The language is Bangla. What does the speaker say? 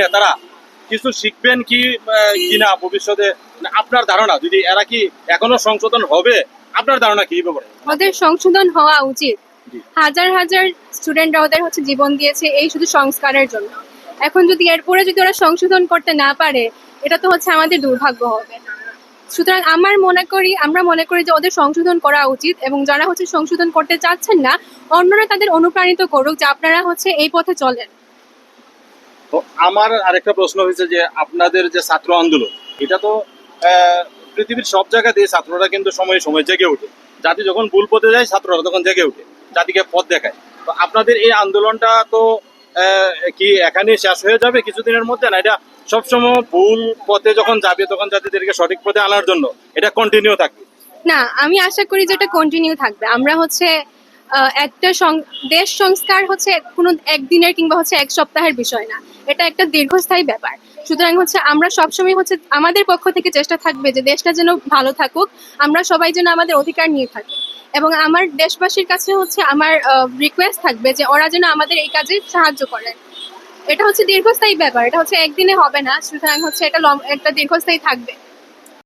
নেতারা কিছু শিখবেন কি কিনা ভবিষ্যতে? মানে আপনার ধারণা যদি এরা কি এখনও সংশোধন হবে আপনার ধারণা কি ব্যাপারে ওদের সংশোধন হওয়া উচিত। হাজার হাজার স্টুডেন্টরা ওদের হচ্ছে জীবন দিয়েছে এই শুধু সংস্কারের জন্য। এখন যদি এরপরে যদি ওরা সংশোধন করতে না পারে এটা তো হচ্ছে আমাদের দুর্ভাগ্য হবে। সুতরাং আমার মনে করি আমরা মনে করি যে ওদের সংশোধন করা উচিত এবং যারা হচ্ছে সংশোধন করতে চাচ্ছেন না অন্যরা তাদের অনুপ্রাণিত করুক যে আপনারা হচ্ছে এই পথে চলেন। তো আমার আরেকটা প্রশ্ন হয়েছে যে আপনাদের যে ছাত্র আন্দোলন, এটা তো পৃথিবীর সব জায়গাতেই ছাত্ররা কিন্তু সময়ে সময় জেগে ওঠে। জাতি যখন ভুল পথে যায়, ছাত্ররা তখন জেগে ওঠে, জাতিকে পথ দেখায়। তো আপনাদের এই আন্দোলনটা তো কি এখানে শেষ হয়ে যাবে কিছুদিনের মধ্যে? না, এটা সবসময় ভুল পথে যখন যাবে, তখন জাতিদেরকে সঠিক পথে আনার জন্য এটা কন্টিনিউ থাকবে। না, আমি আশা করি যে এটা কন্টিনিউ থাকবে। আমরা হচ্ছে একটা দেশ সংস্কার হচ্ছে কোনো একদিনের কিংবা হচ্ছে এক সপ্তাহের বিষয় না। এটা একটা দীর্ঘস্থায়ী ব্যাপার। সুতরাং হচ্ছে আমরা সবসময় হচ্ছে আমাদের পক্ষ থেকে চেষ্টা থাকবে যে দেশটা যেন ভালো থাকুক, আমরা সবাই যেন আমাদের অধিকার নিয়ে থাকি। এবং আমার দেশবাসীর কাছে হচ্ছে আমার রিকোয়েস্ট থাকবে যে ওরা যেন আমাদের এই কাজে সাহায্য করেন এটা হচ্ছে দীর্ঘস্থায়ী ব্যাপার। এটা হচ্ছে একদিনে হবে না, সুতরাং হচ্ছে এটা একটা দীর্ঘস্থায়ী থাকবে।